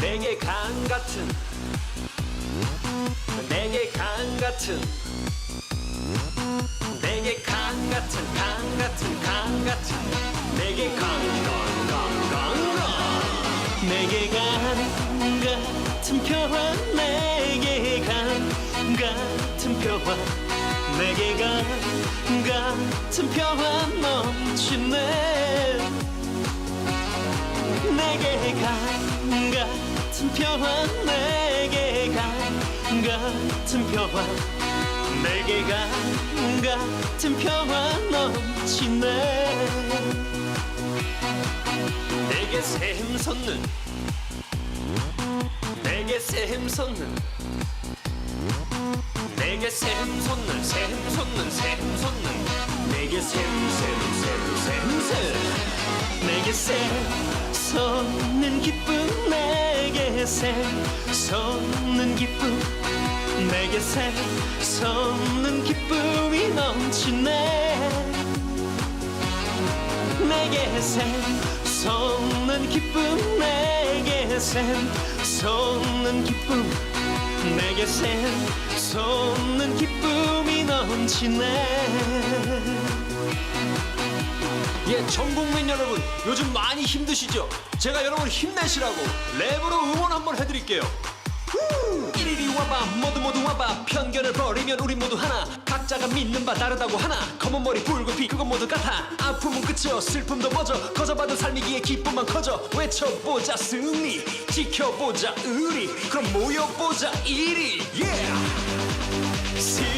내게 강 같은 내게 강 같은 내게 강 같은 강 같은 강 같은 내게 강강강강 내게 강강 같은 평화 내게 강 같은 평화 내게 강 같은 평화 넘치네 내게 강 같은 평화 내게 강 같은 평화 내게 강 같은 평화 넘치네 내게 샘솟는 샘솟는 내게 샘솟는 샘솟는 샘솟는 내게 샘샘샘샘샘 내게 샘솟는 기쁨 내게 샘솟는 기쁨 내게 샘솟는 기쁨이 넘치네. 내게 샘 솟는 기쁨 내게 샘솟는 기쁨 내게 샘솟는 기쁨이 넘치네 예, 전 국민 여러분, 요즘 많이 힘드시죠? 제가 여러분 힘내시라고 랩으로 응원 한번 해드릴게요. 후! 이리리 와봐, 모두 모두 와봐. 편견을 버리면 우리 모두 하나. 각자가 믿는 바 다르다고 하나. 검은 머리 붉은 피 그건 모두 같아. 아픔은 끝이요, 슬픔도 멎어. 거저받은 삶이기에 기쁨만 커져. 외쳐보자 승리, 지켜보자 의리. 그럼 모여보자 이리. Yeah!